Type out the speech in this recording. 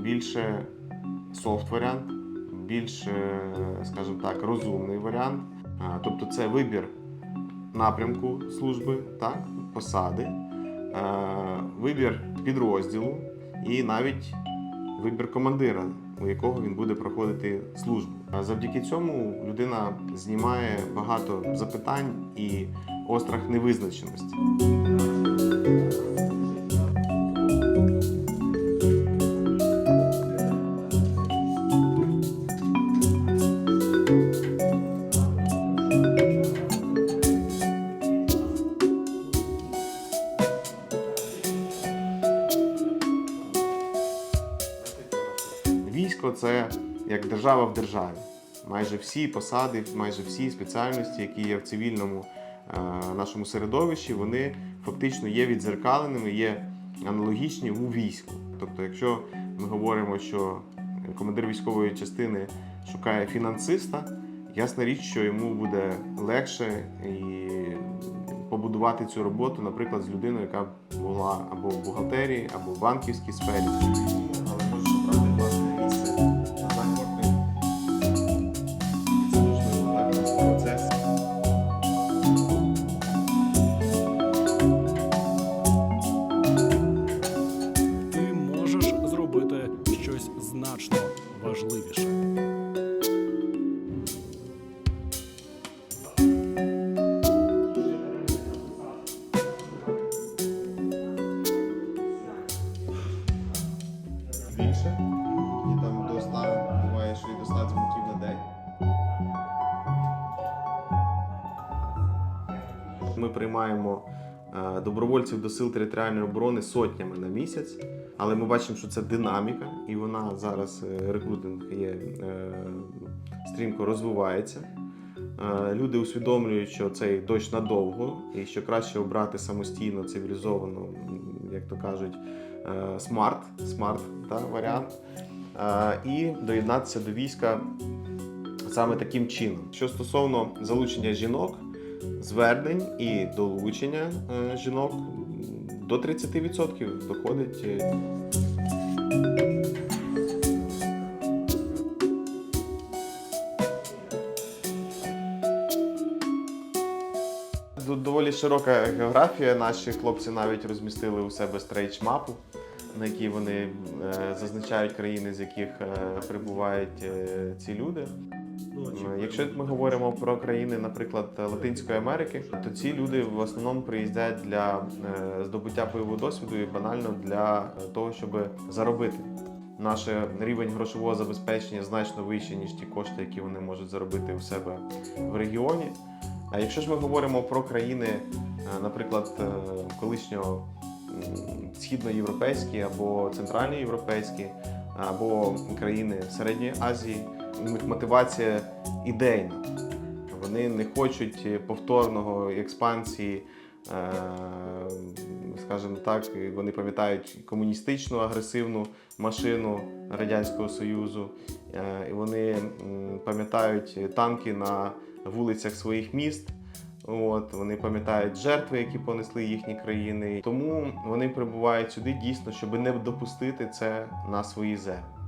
більше софт варіант, більш, е, скажімо так, розумний варіант. Тобто це вибір напрямку служби, так, посади, вибір підрозділу і навіть вибір командира, у якого він буде проходити службу. Завдяки цьому людина знімає багато запитань і острах невизначеності. Військо це як держава в державі. Майже всі посади, майже всі спеціальності, які є в цивільному е, нашому середовищі, вони фактично є відзеркаленими, є аналогічні у війську. Тобто, якщо ми говоримо, що командир військової частини шукає фінансиста, ясна річ, що йому буде легше і побудувати цю роботу, наприклад, з людиною, яка була або в бухгалтерії, або в банківській сфері. Більше. І там до 100, буває, що і до 100 дзвінків на день. Ми приймаємо е, добровольців до сил територіальної оборони сотнями на місяць, але ми бачимо, що це динаміка, і вона зараз е, рекрутинг є е, стрімко розвивається. Люди усвідомлюють, що цей дощ надовго, і що краще обрати самостійно, цивілізовано, м, як то кажуть, е, смарт, смарт та, варіант, е, і доєднатися до війська саме таким чином. Що стосовно залучення жінок, звернень і долучення е, жінок до 30% доходить. Д- Доволі широка географія. Наші хлопці навіть розмістили у себе стрейч-мапу, на якій вони е, зазначають країни, з яких е, прибувають е, ці люди. Якщо ми говоримо про країни, наприклад, Латинської Америки, то ці люди в основному приїздять для здобуття бойового досвіду і банально для того, щоб заробити. Наш рівень грошового забезпечення значно вищий, ніж ті кошти, які вони можуть заробити у себе в регіоні. А якщо ж ми говоримо про країни, е, наприклад, е, колишнього східноєвропейські або центральноєвропейські, або країни Середньої Азії, у них мотивація ідейна. Вони не хочуть повторного експансії, е, скажімо так, вони пам'ятають комуністичну агресивну машину Радянського Союзу, і вони пам'ятають танки на вулицях своїх міст. От вони пам'ятають жертви, які понесли їхні країни. Тому вони прибувають сюди дійсно, щоб не допустити це на свої землі.